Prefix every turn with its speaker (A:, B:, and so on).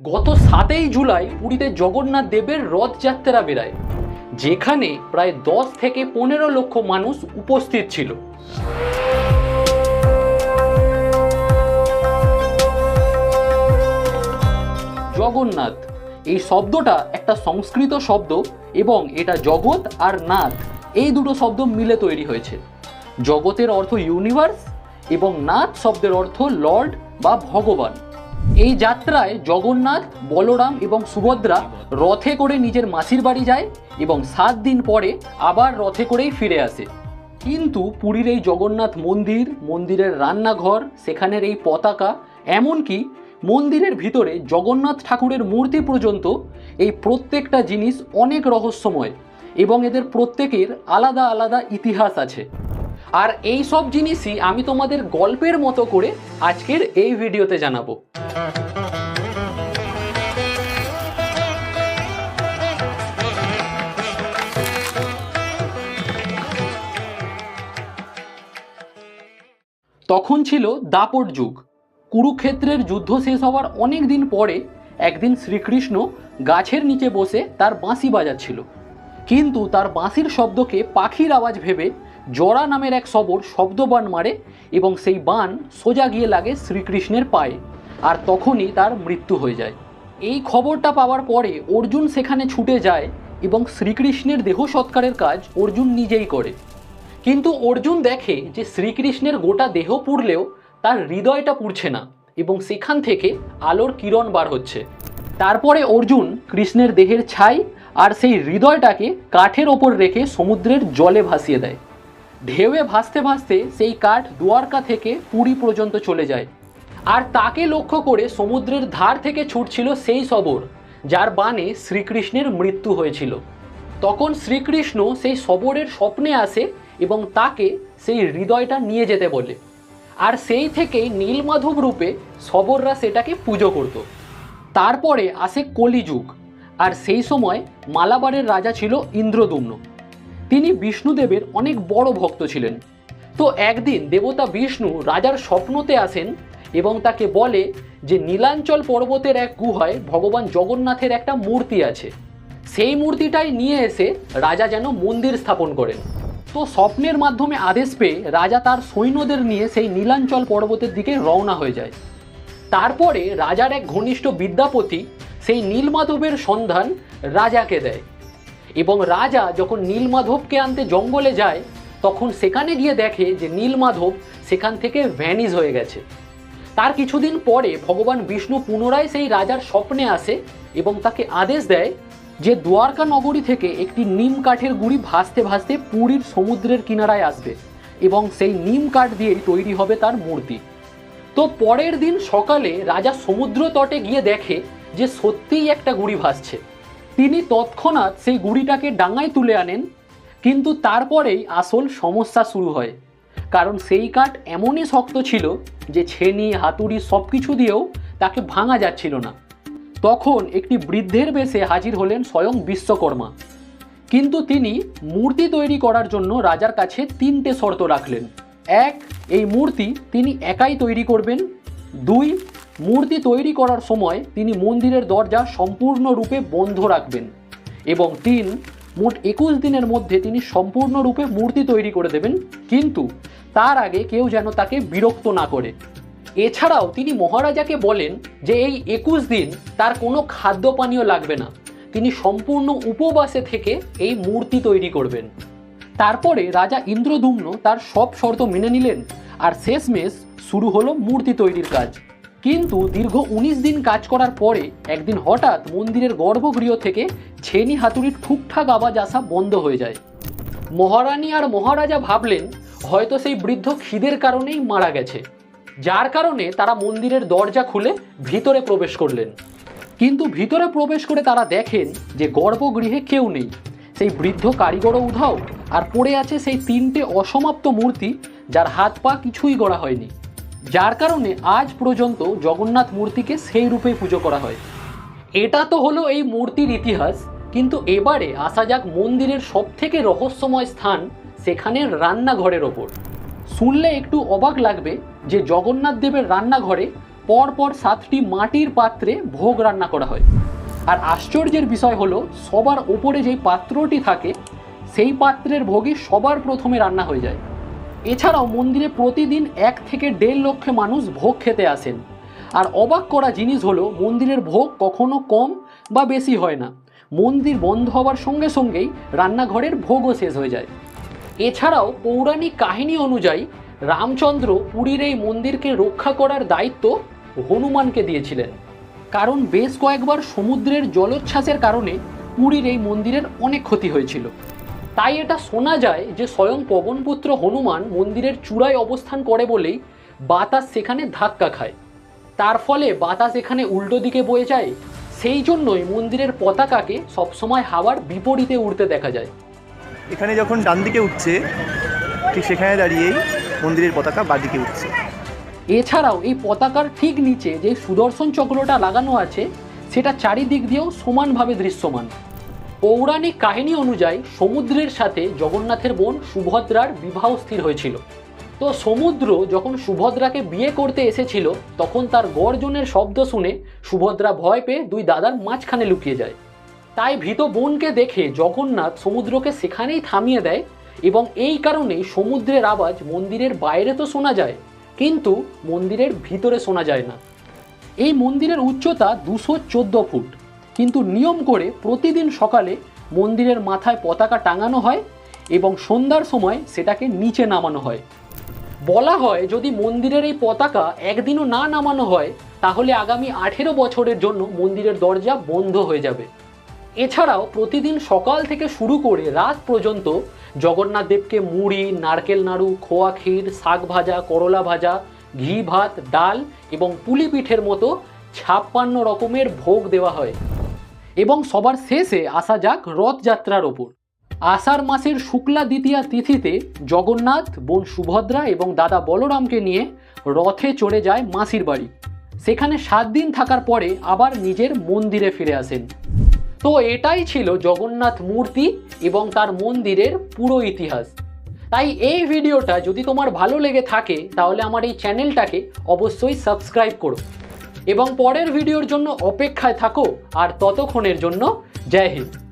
A: গত সাতই জুলাই পুরীতে জগন্নাথ দেবের রথযাত্রা বেড়ায়, যেখানে প্রায় দশ থেকে পনেরো লক্ষ মানুষ উপস্থিত ছিল। জগন্নাথ, এই শব্দটা একটা সংস্কৃত শব্দ এবং এটা জগৎ আর নাথ, এই দুটো শব্দ মিলে তৈরি হয়েছে। জগতের অর্থ ইউনিভার্স এবং নাথ শব্দের অর্থ লর্ড বা ভগবান। এই যাত্রায় জগন্নাথ, বলরাম এবং সুভদ্রা রথে করে নিজের মাসির বাড়ি যায় এবং সাত দিন পরে আবার রথে করেই ফিরে আসে। কিন্তু পুরীর এই জগন্নাথ মন্দির, মন্দিরের রান্নাঘর, সেখানের এই পতাকা, এমনকি মন্দিরের ভিতরে জগন্নাথ ঠাকুরের মূর্তি পর্যন্ত এই প্রত্যেকটা জিনিস অনেক রহস্যময় এবং এদের প্রত্যেকের আলাদা আলাদা ইতিহাস আছে। আর এই সব জিনিসই আমি তোমাদের গল্পের মতো করে আজকের এই ভিডিওতে জানাব। তখন ছিল দাপট যুগ। কুরুক্ষেত্রের যুদ্ধ শেষ হওয়ার অনেক দিন পরে একদিন শ্রীকৃষ্ণ গাছের নিচে বসে তার বাঁশি বাজাচ্ছিল। কিন্তু তার বাঁশির শব্দকে পাখির আওয়াজ ভেবে জরা নামের এক শবর শব্দবান মারে এবং সেই বান সোজা গিয়ে লাগে শ্রীকৃষ্ণের পায়ে, আর তখনই তার মৃত্যু হয়ে যায়। এই খবরটা পাওয়ার পরে অর্জুন সেখানে ছুটে যায় এবং শ্রীকৃষ্ণের দেহ সৎকারের কাজ অর্জুন নিজেই করে। কিন্তু অর্জুন দেখে যে শ্রীকৃষ্ণের গোটা দেহ পুড়লেও তার হৃদয়টা পুড়ছে না এবং সেখান থেকে আলোর কিরণ বার হচ্ছে। তারপরে অর্জুন কৃষ্ণের দেহের ছাই আর সেই হৃদয়টাকে কাঠের ওপর রেখে সমুদ্রের জলে ভাসিয়ে দেয়। ঢেউয়ে ভাসতে ভাসতে সেই কাঠ দুয়ারকা থেকে পুরী পর্যন্ত চলে যায়। আর তাকে লক্ষ্য করে সমুদ্রের ধার থেকে ছুটছিল সেই সবর, যার বানে শ্রীকৃষ্ণের মৃত্যু হয়েছিল। তখন শ্রীকৃষ্ণ সেই সবরের স্বপ্নে আসে এবং তাকে সেই হৃদয়টা নিয়ে যেতে বলে। আর সেই থেকেই নীলমাধব রূপে সবররা সেটাকে পুজো করত। তারপরে আসে কলিযুগ, আর সেই সময় মালাবারের রাজা ছিল ইন্দ্রদুম্ন। তিনি বিষ্ণুদেবের অনেক বড় ভক্ত ছিলেন। তো একদিন দেবতা বিষ্ণু রাজার স্বপ্নতে আসেন এবং তাকে বলে যে নীলাঞ্চল পর্বতের এক গুহায় ভগবান জগন্নাথের একটা মূর্তি আছে। সেই মূর্তিটাই নিয়ে এসে রাজা যেন মন্দির স্থাপন করেন। তো স্বপ্নের মাধ্যমে আদেশ পেয়ে রাজা তার সৈন্যদের নিয়ে সেই নীলাঞ্চল পর্বতের দিকে রওনা হয়ে যায়। তারপরে রাজার এক ঘনিষ্ঠ বিদ্যাপতি সেই নীলমাধবের সন্ধান রাজাকে দেয়। এবং রাজা যখন নীলমাধবকে আনতে জঙ্গলে যায়, তখন সেখানে গিয়ে দেখে যে নীলমাধব সেখান থেকে ভ্যানিজ হয়ে গেছে। তার কিছুদিন পরে ভগবান বিষ্ণু পুনরায় সেই রাজার স্বপ্নে আসে এবং তাকে আদেশ দেয় যে দ্বারকা নগরী থেকে একটি নিম কাঠের গুড়ি ভাসতে ভাসতে পুরীর সমুদ্রের কিনারায় আসবে এবং সেই নিম কাঠ দিয়েই তৈরি হবে তার মূর্তি। তো পরের দিন সকালে রাজা সমুদ্র তটে গিয়ে দেখে যে সত্যিই একটা গুড়ি ভাসছে। তিনি তৎক্ষণাৎ সেই গুড়িটাকে ডাঙায় তুলে আনেন, কিন্তু তারপরেই আসল সমস্যা শুরু হয়। কারণ সেই কাঠ এমনই শক্ত ছিল যে ছেনি, হাতুড়ি সব কিছু দিয়েও তাকে ভাঙা যাচ্ছিল না। তখন একটি বৃদ্ধের বেশে হাজির হলেন স্বয়ং বিশ্বকর্মা। কিন্তু তিনি মূর্তি তৈরি করার জন্য রাজার কাছে তিনটে শর্ত রাখলেন। এক, এই মূর্তি তিনি একাই তৈরি করবেন। দুই মূর্তি তৈরি করার সময় তিনি মন্দিরের দরজা সম্পূর্ণরূপে বন্ধ রাখবেন এবং তিন, মোট একুশ দিনের মধ্যে তিনি সম্পূর্ণরূপে মূর্তি তৈরি করে দেবেন, কিন্তু তার আগে কেউ যেন তাকে বিরক্ত না করে। এছাড়াও তিনি মহারাজাকে বলেন যে এই একুশ দিন তার কোনো খাদ্য পানীয় লাগবে না। তিনি সম্পূর্ণ উপবাসে থেকে এই মূর্তি তৈরি করবেন। তারপরে রাজা ইন্দ্রদুম্ন তার সব শর্ত মেনে নিলেন আর শেষমেশ শুরু হলো মূর্তি তৈরির কাজ। কিন্তু দীর্ঘ উনিশ দিন কাজ করার পরে একদিন হঠাৎ মন্দিরের গর্ভগৃহ থেকে ছেনি হাতুড়ির ঠুকঠাক আওয়াজ আসা বন্ধ হয়ে যায়। মহারানী আর মহারাজা ভাবলেন, হয়তো সেই বৃদ্ধ খিদের কারণেই মারা গেছে। যার কারণে তারা মন্দিরের দরজা খুলে ভিতরে প্রবেশ করলেন। কিন্তু ভিতরে প্রবেশ করে তারা দেখেন যে গর্ভগৃহে কেউ নেই। সেই বৃদ্ধ কারিগরও উধাও আর পড়ে আছে সেই তিনটে অসমাপ্ত মূর্তি, যার হাত পা কিছুই গড়া হয়নি। যার কারণে আজ পর্যন্ত জগন্নাথ মূর্তিকে সেই রূপেই পুজো করা হয়। এটা তো হলো এই মূর্তির ইতিহাস, কিন্তু এবারে আসা যাক মন্দিরের সবথেকে রহস্যময় স্থান সেখানের রান্নাঘরের ওপর। শুনলে একটু অবাক লাগবে যে জগন্নাথ দেবের রান্নাঘরে পরপর সাতটি মাটির পাত্রে ভোগ রান্না করা হয়। আর আশ্চর্যের বিষয় হলো, সবার ওপরে যেই পাত্রটি থাকে, সেই পাত্রের ভোগই সবার প্রথমে রান্না হয়ে যায়। এছাড়াও মন্দিরে প্রতিদিন এক থেকে দেড় লক্ষ মানুষ ভোগ খেতে আসেন। আর অবাক করা জিনিস হলো, মন্দিরের ভোগ কখনো কম বা বেশি হয় না। মন্দির বন্ধ হওয়ার সঙ্গে সঙ্গেই রান্নাঘরের ভোগও শেষ হয়ে যায়। এছাড়াও পৌরাণিক কাহিনী অনুযায়ী, রামচন্দ্র পুরীর এই মন্দিরকে রক্ষা করার দায়িত্ব হনুমানকে দিয়েছিলেন। কারণ বেশ কয়েকবার সমুদ্রের জলোচ্ছ্বাসের কারণে পুরীর এই মন্দিরের অনেক ক্ষতি হয়েছিল। তাই এটা শোনা যায় যে স্বয়ং পবনপুত্র হনুমান মন্দিরের চূড়ায় অবস্থান করে বলেই বাতাস সেখানে ধাক্কা খায়। তার ফলে বাতাস এখানে উল্টো দিকে বয়ে যায়। সেই জন্যই মন্দিরের পতাকাকে সবসময় হাওয়ার বিপরীতে উড়তে দেখা যায়।
B: এখানে যখন ডান দিকে উঠছে ঠিক সেখানে দাঁড়িয়েই মন্দিরের পতাকা বাদিকে উঠছে।
A: এছাড়াও এই পতাকার ঠিক নিচে যে সুদর্শন চক্রটা লাগানো আছে সেটা চারিদিক দিয়েও সমানভাবে দৃশ্যমান। পৌরাণিক কাহিনী অনুযায়ী সমুদ্রের সাথে জগন্নাথের বোন সুভদ্রার বিবাহ স্থির হয়েছিল। তো সমুদ্র যখন সুভদ্রাকে বিয়ে করতে এসেছিল, তখন তার গর্জনের শব্দ শুনে সুভদ্রা ভয় পেয়ে দুই দাদার মাঝখানে লুকিয়ে যায়। তাই ভীত বোনকে দেখে জগন্নাথ সমুদ্রকে সেখানেই থামিয়ে দেয় এবং এই কারণেই সমুদ্রের আওয়াজ মন্দিরের বাইরে তো শোনা যায়, কিন্তু মন্দিরের ভিতরে শোনা যায় না। এই মন্দিরের উচ্চতা দুশো ফুট। কিন্তু নিয়ম করে প্রতিদিন সকালে মন্দিরের মাথায় পতাকা টাঙানো হয় এবং সন্ধ্যার সময় সেটাকে নিচে নামানো হয়। বলা হয় যদি মন্দিরের এই পতাকা একদিনও না নামানো হয়, তাহলে আগামী আঠেরো বছরের জন্য মন্দিরের দরজা বন্ধ হয়ে যাবে। এছাড়াও প্রতিদিন সকাল থেকে শুরু করে রাত পর্যন্ত জগন্নাথ দেবকে মুড়ি, নারকেল নাড়ু, খোয়া ক্ষীর, শাক ভাজা, করলা ভাজা, ঘি ভাত, ডাল এবং পুলি পিঠের মতো ছাপ্পান্ন রকমের ভোগ দেওয়া হয়। এবং সবার শেষে আসা যাক রথযাত্রার ওপর। আষাঢ় মাসের শুক্লা দ্বিতীয়া তিথিতে জগন্নাথ, বোন সুভদ্রা এবং দাদা বলরামকে নিয়ে রথে চড়ে যায় মাসির বাড়ি। সেখানে সাত দিন থাকার পরে আবার নিজের মন্দিরে ফিরে আসেন। তো এটাই ছিল জগন্নাথ মূর্তি এবং তার মন্দিরের পুরো ইতিহাস। তাই এই ভিডিওটা যদি তোমার ভালো লেগে থাকে, তাহলে আমার এই চ্যানেলটাকে অবশ্যই সাবস্ক্রাইব করো। এবং পরের ভিডিওর জন্য অপেক্ষায় থাকো আর ততক্ষণের জন্য জয় হিন্দ।